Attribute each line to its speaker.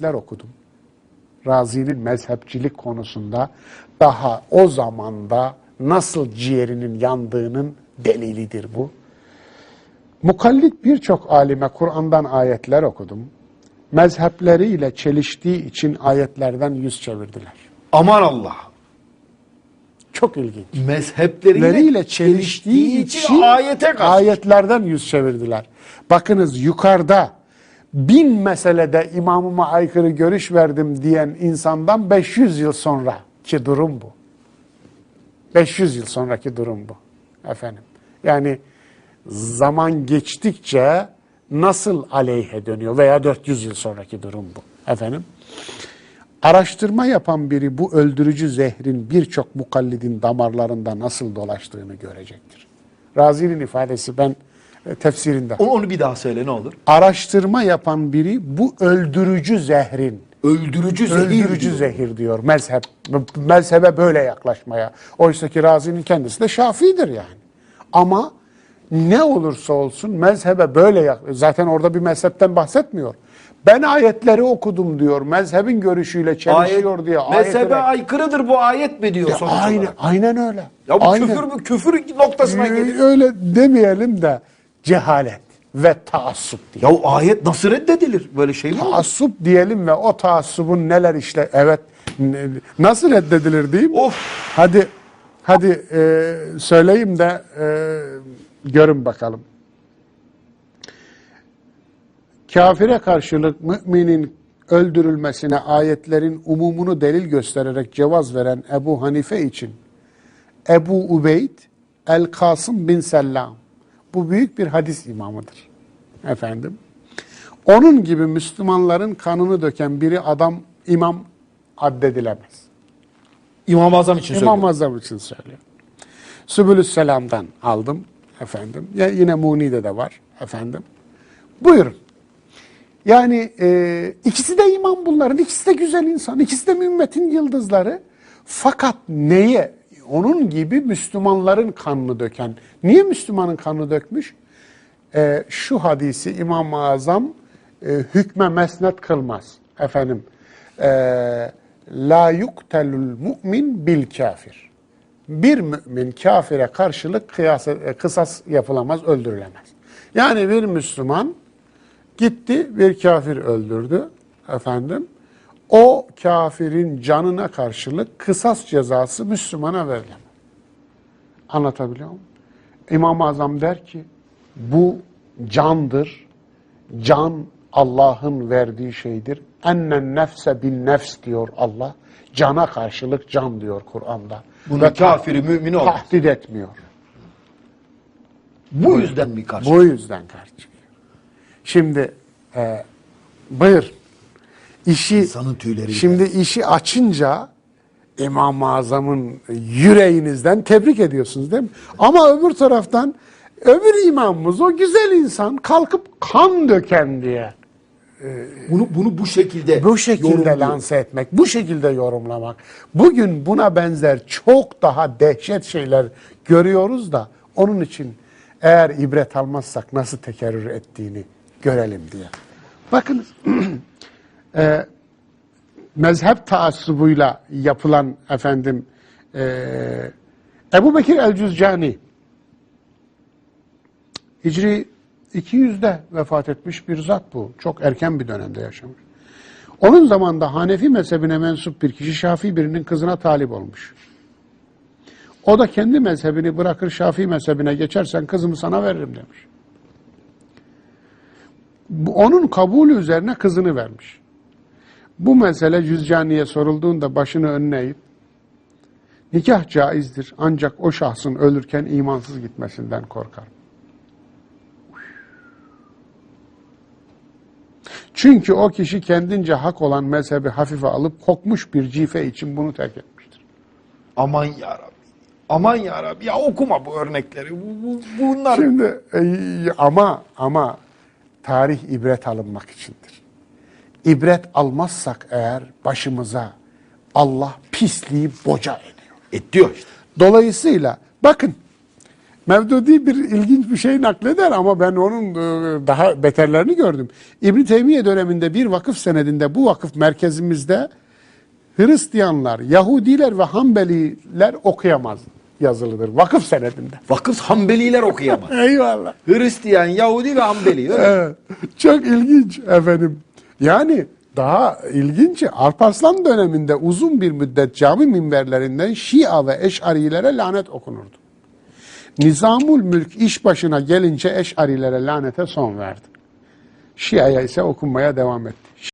Speaker 1: ayetler okudum. Razi'nin mezhepçilik konusunda daha o zamanda nasıl ciğerinin yandığının delilidir bu. Mukallit birçok alime Kur'an'dan ayetler okudum. Mezhepleriyle çeliştiği için ayetlerden yüz çevirdiler.
Speaker 2: Aman Allah.
Speaker 1: Çok ilginç.
Speaker 2: Mezhepleriyle
Speaker 1: Leriyle çeliştiği için
Speaker 2: ayete karşı.
Speaker 1: ayetlerden yüz çevirdiler. Bakınız yukarıda bin meselede imamıma aykırı görüş verdim diyen insandan 500 yıl sonraki durum bu. 500 yıl sonraki durum bu. Efendim. Yani zaman geçtikçe nasıl aleyhe dönüyor veya 400 yıl sonraki durum bu. Efendim. Araştırma yapan biri bu öldürücü zehrin birçok mukallidin damarlarında nasıl dolaştığını görecektir. Razi'nin ifadesi ben tefsirinde.
Speaker 2: Onu, onu bir daha söyle ne olur.
Speaker 1: Araştırma yapan biri bu öldürücü zehrin
Speaker 2: Öldürücü zehir
Speaker 1: öldürücü
Speaker 2: diyor.
Speaker 1: zehir diyor mezhep. Mezhebe böyle yaklaşmaya. Oysa ki Razi'nin kendisi de Şafii'dir yani. Ama ne olursa olsun mezhebe böyle yak zaten orada bir mezhepten bahsetmiyor. Ben ayetleri okudum diyor. Mezhebin görüşüyle çelişiyor diye.
Speaker 2: mezhebe
Speaker 1: ayetleri-
Speaker 2: aykırıdır bu ayet mi diyor
Speaker 1: Ya
Speaker 2: sonuç
Speaker 1: aynen,
Speaker 2: olarak?
Speaker 1: aynen öyle.
Speaker 2: Ya bu
Speaker 1: Aynen.
Speaker 2: küfür mü? Küfür noktasına
Speaker 1: Ee,
Speaker 2: gelir.
Speaker 1: Öyle demeyelim de cehalet ve taassup diye.
Speaker 2: Ya o ayet nasıl reddedilir? Böyle şey mi?
Speaker 1: Taassup diyelim ve o taassubun neler işte evet nasıl reddedilir diyeyim.
Speaker 2: Of.
Speaker 1: Hadi hadi e, söyleyeyim de e, görün bakalım. Kafire karşılık müminin öldürülmesine ayetlerin umumunu delil göstererek cevaz veren Ebu Hanife için Ebu Ubeyd El-Kasım bin Sellam bu büyük bir hadis imamıdır. Efendim. Onun gibi Müslümanların kanını döken biri adam imam addedilemez.
Speaker 2: İmam-ı Azam için
Speaker 1: İmam
Speaker 2: söylüyorum.
Speaker 1: Azam için söylüyor. Sübülüs Selam'dan aldım efendim. Ya yine Muni'de de var efendim. Buyurun. Yani e, ikisi de imam bunların, ikisi de güzel insan, ikisi de ümmetin yıldızları. Fakat neye? Onun gibi Müslümanların kanını döken. Niye Müslümanın kanını dökmüş? E, şu hadisi İmam-ı Azam e, hükme mesnet kılmaz. Efendim, e, la yuktelul mu'min bil kafir. Bir mümin kafire karşılık kıyas, e, kısas yapılamaz, öldürülemez. Yani bir Müslüman gitti bir kafir öldürdü efendim. O kafirin canına karşılık kısas cezası Müslümana verilemez. Anlatabiliyor muyum? İmam-ı Azam der ki bu candır. Can Allah'ın verdiği şeydir. Ennen nefse bin nefs diyor Allah. Cana karşılık can diyor Kur'an'da.
Speaker 2: Bunun
Speaker 1: Ve
Speaker 2: kafiri, mümini olmaz.
Speaker 1: Tahdit etmiyor.
Speaker 2: Bu yüzden mi karşı?
Speaker 1: Bu yüzden karşı. Şimdi e, buyur. İşi
Speaker 2: İnsanın tüyleri
Speaker 1: Şimdi işi açınca İmam-ı Azam'ın yüreğinizden tebrik ediyorsunuz değil mi? Ama öbür taraftan öbür imamımız o güzel insan kalkıp kan döken diye
Speaker 2: Bunu bunu bu şekilde
Speaker 1: bu şekilde
Speaker 2: yorumluyor.
Speaker 1: lanse etmek, bu şekilde yorumlamak. Bugün buna benzer çok daha dehşet şeyler görüyoruz da onun için eğer ibret almazsak nasıl tekerrür ettiğini görelim diye. Bakınız e, mezhep taassubuyla yapılan efendim e, Ebu Bekir el-Cüzcani Hicri 200'de vefat etmiş bir zat bu. Çok erken bir dönemde yaşamış. Onun zamanında Hanefi mezhebine mensup bir kişi Şafii birinin kızına talip olmuş. O da kendi mezhebini bırakır Şafii mezhebine geçersen kızımı sana veririm demiş. Onun kabulü üzerine kızını vermiş. Bu mesele Cüzcani'ye sorulduğunda başını önüne eğip nikah caizdir ancak o şahsın ölürken imansız gitmesinden korkar. Çünkü o kişi kendince hak olan mezhebi hafife alıp kokmuş bir cife için bunu terk etmiştir.
Speaker 2: Aman ya Rabbi. Aman ya Rabbi. Ya okuma bu örnekleri. Bu, bu- bunlar
Speaker 1: Şimdi e, ama ama tarih ibret alınmak içindir. İbret almazsak eğer başımıza Allah pisliği boca ediyor.
Speaker 2: et diyor işte.
Speaker 1: Dolayısıyla bakın Mevdudi bir ilginç bir şey nakleder ama ben onun e, daha beterlerini gördüm. İbn Teymiye döneminde bir vakıf senedinde bu vakıf merkezimizde Hristiyanlar, Yahudiler ve Hanbeliler okuyamaz yazılıdır vakıf senedinde.
Speaker 2: Vakıf Hanbeliler okuyamaz.
Speaker 1: Eyvallah.
Speaker 2: Hristiyan, Yahudi ve Hanbeli. Öyle.
Speaker 1: Evet, çok ilginç efendim. Yani daha ilginci Alparslan döneminde uzun bir müddet cami minberlerinden Şia ve Eş'arilere lanet okunurdu. Nizamul Mülk iş başına gelince Eş'arilere lanete son verdi. Şia'ya ise okunmaya devam etti.